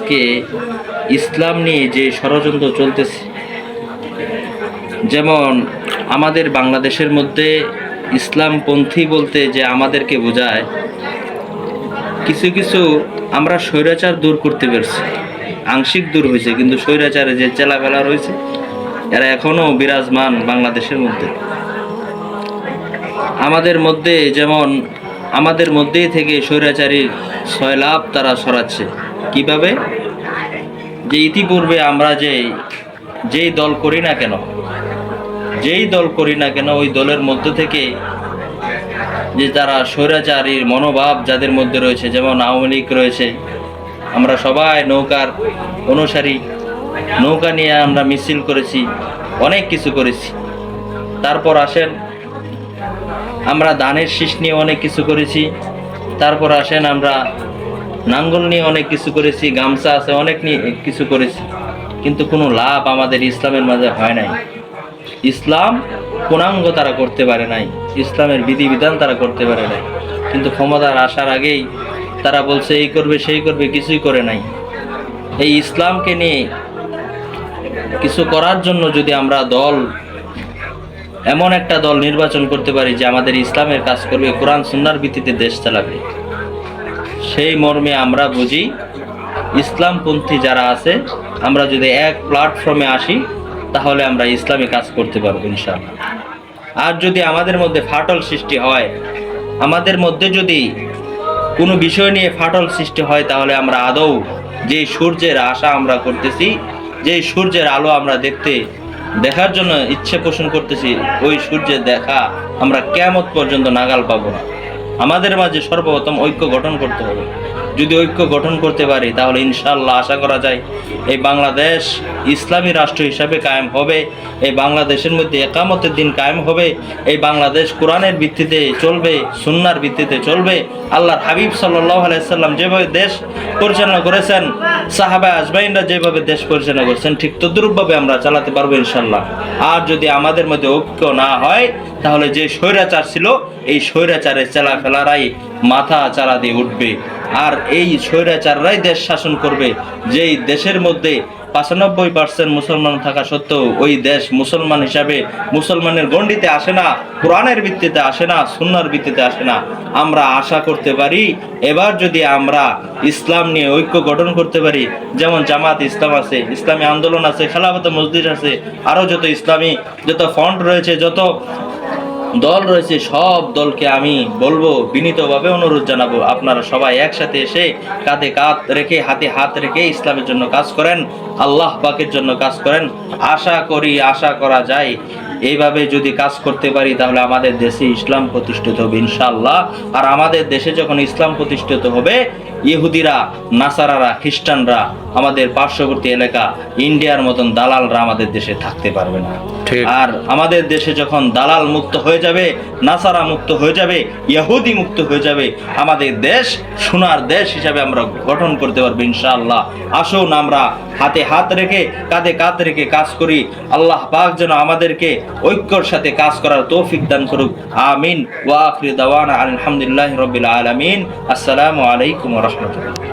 আজকে ইসলাম নিয়ে যে ষড়যন্ত্র চলতেছে, যেমন আমাদের বাংলাদেশের মধ্যে ইসলামপন্থী বলতে যে আমাদেরকে বোঝায়, কিছু কিছু আমরা স্বৈরাচার দূর করতে পেরেছি, আংশিক দূর হয়েছে, কিন্তু স্বৈরাচারে যে চেলাফেলা রয়েছে, এরা এখনও বিরাজমান বাংলাদেশের মধ্যে। আমাদের মধ্যে যেমন আমাদের মধ্যেই থেকে স্বৈরাচারীর সয়লাভ তারা সরাচ্ছে। কীভাবে? যে ইতিপূর্বে আমরা যে, যেই দল করি না কেন, যেই দল করি না কেন, ওই দলের মধ্য থেকে যে তারা স্বৈরাচারীর মনোভাব যাদের মধ্যে রয়েছে, যেমন আওয়ামী লীগ রয়েছে, আমরা সবাই নৌকার অনুসারী, নৌকা নিয়ে আমরা মিছিল করেছি, অনেক কিছু করেছি। তারপর আসেন আমরা ধানের শীষ নিয়ে অনেক কিছু করেছি। তারপর আসেন আমরা নাঙ্গল নিয়ে অনেক কিছু করেছি, গামছা আছে, অনেক নিয়ে কিছু করেছি। কিন্তু কোনো লাভ আমাদের ইসলামের মাঝে হয় নাই। ইসলাম পূর্ণাঙ্গ তারা করতে পারে নাই। ইসলামের বিধিবিধান তারা করতে পারে নাই। কিন্তু ক্ষমতার আসার আগেই তারা বলছে, এই করবে, সেই করবে, কিছুই করে নাই। এই ইসলামকে নিয়ে কিছু করার জন্য যদি আমরা দল এমন একটা দল নির্বাচন করতে পারি যে আমাদের ইসলামের কাজ করবে, কোরআন, সুন্নার ভিত্তিতে দেশ চালাবে। সেই মর্মে আমরা বুঝি, ইসলামপন্থী যারা আছে, আমরা যদি এক প্ল্যাটফর্মে আসি, তাহলে আমরা ইসলামে কাজ করতে পারব ইনশাআল্লাহ। আর যদি আমাদের মধ্যে ফাটল সৃষ্টি হয়, আমাদের মধ্যে যদি কোনো বিষয় নিয়ে ফাটল সৃষ্টি হয়, তাহলে আমরা আদৌ যে সূর্যের আশা আমরা করতেছি যে সূর্যের আলো আমরা দেখতে দেখার জন্য ইচ্ছে পোষণ করতেছি ওই সূর্যের দেখা আমরা কেমত পর্যন্ত নাগাল পাবো না। আমাদের মাঝে সর্বপ্রথম ঐক্য গঠন করতে হবে। যদি ঐক্য গঠন করতে পারি, তাহলে ইনশাল্লাহ আশা করা যায় এই বাংলাদেশ ইসলামী রাষ্ট্র হিসাবে কায়েম হবে, এই বাংলাদেশের মধ্যে একামতের দিন কায়েম হবে, এই বাংলাদেশ কোরআনের ভিত্তিতে চলবে, সুন্নার ভিত্তিতে চলবে। আল্লাহর হাবিব সাল্লাহ আলাইসাল্লাম যেভাবে দেশ পরিচালনা করেছেন, সাহাবা আজমাইনরা যেভাবে দেশ পরিচালনা করেছেন, ঠিক তদ্রুপভাবে আমরা চালাতে পারব ইনশাল্লাহ আর যদি আমাদের মধ্যে ঐক্য না হয়, তাহলে যে স্বৈরাচার ছিল, এই স্বৈরাচারের চেলা ফেলারাই মাথা চারা দিয়ে উঠবে। আর এই স্বৈরাচাররাই দেশ শাসন করবে। যেই দেশের মধ্যে পঁচানব্বই পার্সেন্ট মুসলমান থাকা সত্ত্বেও ওই দেশ মুসলমান হিসাবে মুসলমানের গণ্ডিতে আসে না, কোরআনের ভিত্তিতে আসে না, সুন্নার ভিত্তিতে আসে না। আমরা আশা করতে পারি, এবার যদি আমরা ইসলাম নিয়ে ঐক্য গঠন করতে পারি, যেমন জামাত ইসলাম আছে, ইসলামী আন্দোলন আছে, খেলাফত মসজিদ আছে, আরও যত ইসলামী, যত ফন্ড রয়েছে, যত দল রয়েছে, সব দলকে আমি বলব, বিনীতভাবে অনুরোধ জানাব, আপনারা সবাই একসাথে এসে কাঁধে কাঁধ রেখে, হাতে হাত রেখে ইসলামের জন্য কাজ করেন, আল্লাহ পাকের জন্য কাজ করেন। আশা করি, আশা করা যায়, এইভাবে যদি কাজ করতে পারি, তাহলে আমাদের দেশে ইসলাম প্রতিষ্ঠিত হবে ইনশাল্লাহ আর আমাদের দেশে যখন ইসলাম প্রতিষ্ঠিত হবে ইহুদিরা নাসারারা খ্রিস্টানরা আমাদের পার্শ্ববর্তী এলাকা ইন্ডিয়ার মতন দালালরা আমাদের দেশে থাকতে পারবে না। আর আমাদের দেশে যখন দালাল মুক্ত হয়ে যাবে নাসারা মুক্ত হয়ে যাবে ইহুদি মুক্ত হয়ে যাবে আমাদের দেশ সোনার দেশ হিসাবে আমরা গঠন করতে পারব ইনশাআল্লাহ। আসুন আমরা হাতে হাত রেখে কাঁধে কাঁধ রেখে কাজ করি। আল্লাহ পাক যেন আমাদেরকে ঐক্যর সাথে কাজ করার তৌফিক দান করুক। আমিন। ওয়া আখির দাওয়ানা আলহামদুলিল্লাহি রাব্বিল আলামিন। আসসালামু আলাইকুম রাহমাতুল্লাহ।